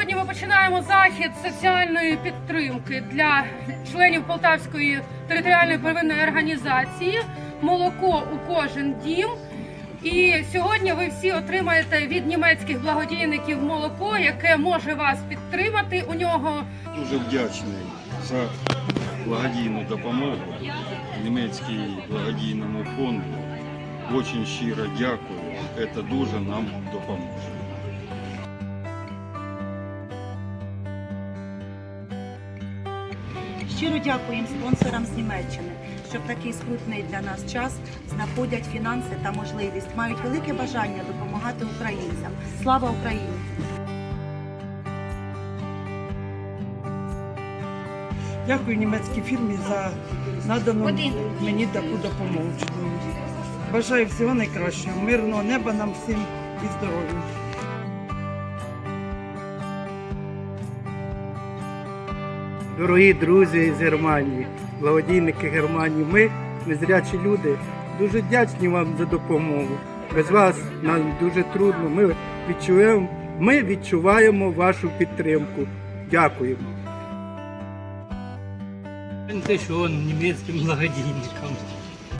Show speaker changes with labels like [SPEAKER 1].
[SPEAKER 1] Сьогодні ми починаємо захід соціальної підтримки для членів Полтавської територіальної первинної організації Молоко у кожен дім. І сьогодні ви всі отримаєте від німецьких благодійників молоко, яке може вас підтримати. У нього
[SPEAKER 2] Дуже вдячний за благодійну допомогу німецькій благодійному фонду. Очень щиро дякую. Це дуже нам допоможе.
[SPEAKER 3] Щиро дякуємо спонсорам з Німеччини, що в такий скрутний для нас час знаходять фінанси та можливість, мають велике бажання допомагати українцям. Слава Україні!
[SPEAKER 4] Дякую німецькій фірмі за надану мені таку допомогу. Бажаю всього найкращого, мирного неба нам всім і здоров'я.
[SPEAKER 5] Дорогі друзі з Германії, благодійники Германії, ми, незрячі люди, дуже вдячні вам за допомогу. Без вас нам дуже трудно. Ми відчуваємо, ми відчуваємо вашу підтримку. Дякуємо.
[SPEAKER 6] Те, що він німецьким благодійникам.